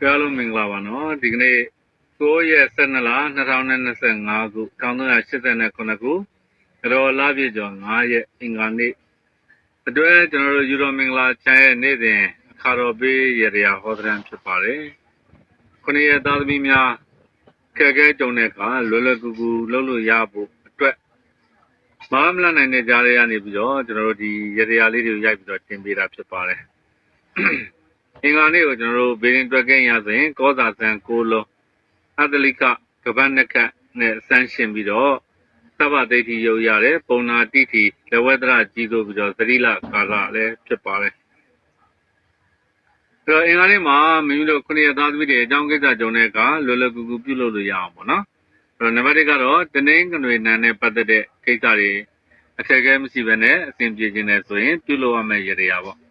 အားလုံးမင်္ဂလာပါနော်ဒီကနေ့9ရက်12လ2025ခု1389ခုရောလပြည့်ကျော်9ရက်အင်္ဂါနေ့အတွက်ကျွန်တော်တို့ယူရိုမင်္ဂလာချမ်းရဲ့နေ့စဉ်အခါတော်ပေးရရဟောတဲ့ဖြစ်ပါတယ်ခုနှစ်ရက်သားသမီးများခက်ခဲကြုံတဲ့အခါလွယ်လွယ်ကူကူလုပ်လို့ရဖို့အတွက်မမလနိုင်တဲ့ကြားတွေကနေပြီးတော့ကျွန်တော်တို့ဒီရရလေးတွေကိုရိုက်ပြီးတော့တင်ပေးတာဖြစ်ပါတယ် အင်္ဂါနေ့ကိုကျွန်တော်တို့ဘေရင်တွက်ကင်းရဆိုရင်ကောသာဆန်ကိုလုံးအသလိကကပတ်နခတ်နဲ့ဆန်းရှင်ပြီးတော့သဗ္ဗဒိဋ္ဌိယုတ်ရတယ်ပုံနာတိတိလဝတ္တရကြီးဆိုပြီးတော့သတိလကာလလည်းဖြစ်ပါတယ်အဲ့တော့အင်္ဂါနေ့မှာမိမိတို့ခုနှစ်ရက်သားသမီးတွေအကြောင်းကိစ္စကြုံတဲ့အခါလွယ်လွယ်ကူကူပြုလုပ်လို့ရအောင်ပေါ့နော်အဲ့တော့နံပါတ်1ကတော့တနင်္ဂနွေနန်းနဲ့ပတ်သက်တဲ့ကိစ္စတွေအခက်အခဲမရှိဘဲနဲ့အဆင်ပြေခြင်းနဲ့ဆိုရင်ပြုလုပ်ရမယ့်ရည်ရပါပေါ့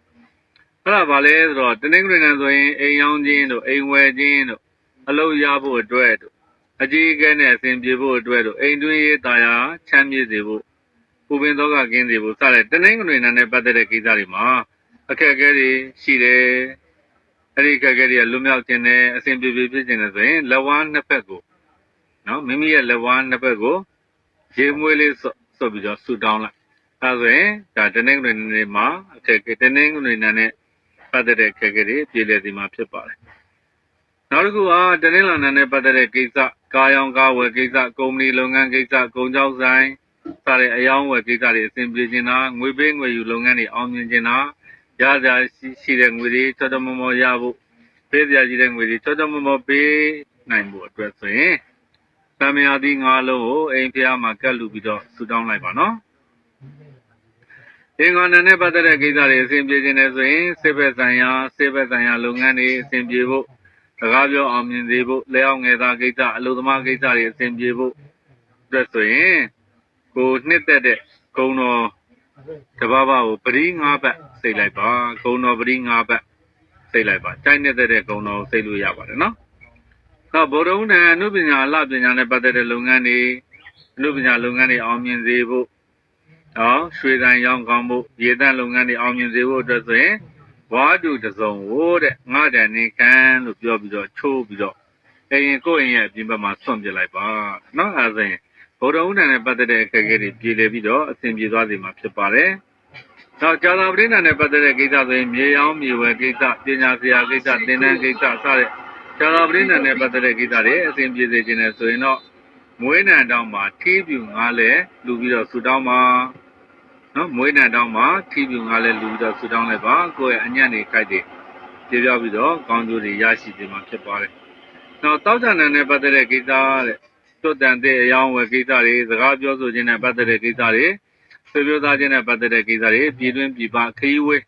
အဲ့ဒါဗာလဲဆိုတော့တနင်္ဂနွေနေ့ဆိုရင်အိမ်ရောင်းခြင်းတို့အိမ်ဝယ်ခြင်းတို့အလုပ်ရဖို့အတွက်တို့အကြီးအကဲနဲ့အစဉ်ပြေဖို့အတွက်တို့အိမ်တွင်းရေးတာယာချမ်းမြေ့စေဖို့ပူပင်သောကကင်းစေဖို့စတဲ့တနင်္ဂနွေနေ့နဲ့ပတ်သက်တဲ့ကိစ္စတွေမှာအခက်အခဲတွေရှိတယ်အဲ့ဒီအခက်အခဲတွေကလွတ်မြောက်ခြင်းနဲ့အစဉ်ပြေပြေဖြစ်ခြင်းနဲ့ဆိုရင်လက်ဝါးနှစ်ဖက်ကိုနော်မိမိရဲ့လက်ဝါးနှစ်ဖက်ကိုရေမွေးလေးဆော့ပြီးတော့ဆူတောင်းလိုက်အဲဒါဆိုရင်ဒါတနင်္ဂနွေနေ့မှာအခက်အခဲတနင်္ဂနွေနေ့နဲ့ ပတ်သက်တဲ့ခက်ခဲတွေပြည်လည်စီမှာဖြစ်ပါတယ်။နောက်တစ်ခုကတနင်္လာနေ့နဲ့ပတ်သက်တဲ့ကိစ္စကာယောင်ကားဝယ်ကိစ္စကုမ္ပဏီလုပ်ငန်းကိစ္စကုန်ကြောက်ဆိုင်စတဲ့အယောင်းဝယ်ကိစ္စတွေအဆင်ပြေခြင်းလားငွေပေးငွေယူလုပ်ငန်းတွေအောင်မြင်ခြင်းလားရကြရှိရှိတဲ့ငွေတွေချောချောမောမောရဖို့ပေးစရာရှိတဲ့ငွေတွေချောချောမောမောပေးနိုင်ဖို့အတွက်ဆိုရင်သမယာသီးငါးလုံးကိုအိမ်ဖျားမှာကတ်လူပြီးတော့ဆူတောင်းလိုက်ပါနော်။ အင်္ဂါနံနဲ့ပတ်သက်တဲ့ကိစ္စတွေအဆင်ပြေခြင်းနဲ့ဆိုရင်စေဘက်ဆိုင်ရာစေဘက်ဆိုင်ရာလုပ်ငန်းတွေအဆင်ပြေဖို့စကားပြောအောင်မြင်စေဖို့လက်အောင်ငယ်သားကိစ္စအလုပ်သမားကိစ္စတွေအဆင်ပြေဖို့အတွက်ဆိုရင်ကိုနှစ်သက်တဲ့ဂုံတော်တဘာဘာကိုပရိငါးဘတ်စိတ်လိုက်ပါဂုံတော်ပရိငါးဘတ်စိတ်လိုက်ပါတိုက်နေတဲ့တဲ့ဂုံတော်ကိုစိတ်လို့ရပါတယ်နော်တော့ဗုဒ္ဓဦးနဲ့အနုပညာအလှပညာနဲ့ပတ်သက်တဲ့လုပ်ငန်းတွေအနုပညာလုပ်ငန်းတွေအောင်မြင်စေဖို့ နော်ရွှေတန်ရောင်းကောင်းဖို့ရေတန့်လုပ်ငန်းတွေအောင်မြင်စေဖို့အတွက်ဆိုရင်ဝါဒုတစုံဟိုတဲ့ငါတန်နေခံလို့ပြောပြီးတော့ချိုးပြီးတော့အရင်ကိုယ့်အိမ်ရဲ့အပြင်ဘက်မှာဆွန့်ပစ်လိုက်ပါနော်အဲဒါဆိုရင်ဗုဒ္ဓဦးနဲ့ပတ်သက်တဲ့အခက်အခဲတွေပြည်လည်ပြီးတော့အဆင်ပြေသွားစေမှာဖြစ်ပါတယ်နောက်ဇာတာပရိသတ်နဲ့ပတ်သက်တဲ့ကိစ္စဆိုရင်မြေရောင်းမြေဝယ်ကိစ္စပညာစရာကိစ္စသင်တန်းကိစ္စစတဲ့ဇာတာပရိသတ်နဲ့ပတ်သက်တဲ့ကိစ္စတွေအဆင်ပြေစေခြင်းနဲ့ဆိုရင်တော့မွေးနံတောင်းမှာထီးပြူငါလဲလူပြီးတော့ဆူတောင်းပါ နော်မွေးနံတောင်းမှာထီးပြူငါလဲလူပြီးတော့ဆူတောင်းလိုက်ပါကိုယ့်ရဲ့အညံ့တွေခိုက်တွေပြေပြောပြီးတော့ကောင်းကျိုးတွေရရှိစေမှာဖြစ်ပါတယ်နောက်တောက်ချန်နဲ့ပတ်သက်တဲ့ကိစ္စတဲ့တွတ်တန်တဲ့အယောင်းဝယ်ကိစ္စတွေစကားပြောဆိုခြင်းနဲ့ပတ်သက်တဲ့ကိစ္စတွေဆွေမျိုးသားချင်းနဲ့ပတ်သက်တဲ့ကိစ္စတွေပြည်တွင်းပြည်ပခရီးဝေး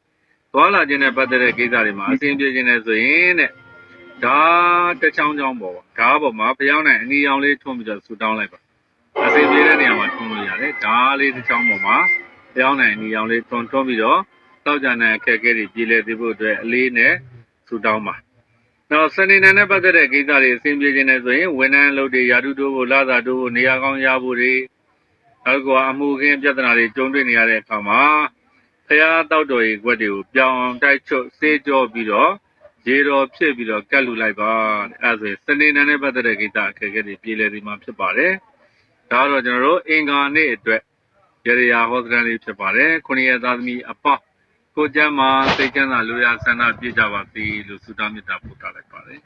သွားလာခြင်းနဲ့ပတ်သက်တဲ့ကိစ္စတွေမှာအဆင်ပြေခြင်းနဲ့ဆိုရင်တဲ့ဒါတစ်ချောင်းချောင်းပေါ့ပါဒါပေါ်မှာဖျောင်းနိုင်အနီရောင်လေးထွန်းပြီးတော့ဆူတောင်းလိုက်ပါအဆင်ပြေတဲ့နေရာမှာထွန်းလို့ရတယ်ဒါလေးတစ်ချောင်းပေါ်မှာ ဖျောင်းနိုင်အနီရောင်လေးထွန်းထွန်းပြီးတော့တောက်ကြတဲ့အခက်အခဲတွေပြည်လည်သေးဖို့အတွက်အလေးနဲ့ဆူတောင်းပါနောက်စနေနေ့နဲ့ပတ်သက်တဲ့ကိစ္စတွေအဆင်ပြေခြင်းနဲ့ဆိုရင်ဝန်ထမ်းလုပ်တွေယာတုတိုးဖို့လာသာတိုးဖို့နေရာကောင်းရဖို့တွေနောက်ကအမှုခင်းပြဿနာတွေကြုံတွေ့နေရတဲ့အခါမှာဖျားတောက်တော်ကြီးကွက်တွေကိုပြောင်းတိုက်ချုပ်စေးကြောပြီးတော့ရေတော်ဖြစ်ပြီးတော့ကတ်လူလိုက်ပါတဲ့အဲဒါဆိုရင်စနေနေ့နဲ့ပတ်သက်တဲ့ကိစ္စအခက်အခဲတွေပြည်လည်ဒီမှာဖြစ်ပါတယ်ဒါကတော့ကျွန်တော်တို့အင်္ဂါနေ့အတွက် ရရဟောစတန်လေးဖြစ်ပါတယ်ခုနှစ်ရက်သားသမီးအပေါင်းကိုကျမ်းမှာစိတ်ချမ်းသာလူရဆန္ဒပြည့်ကြပါစေလို့ဆုတောင်းမေတ္တာပို့တာလိုက်ပါတယ်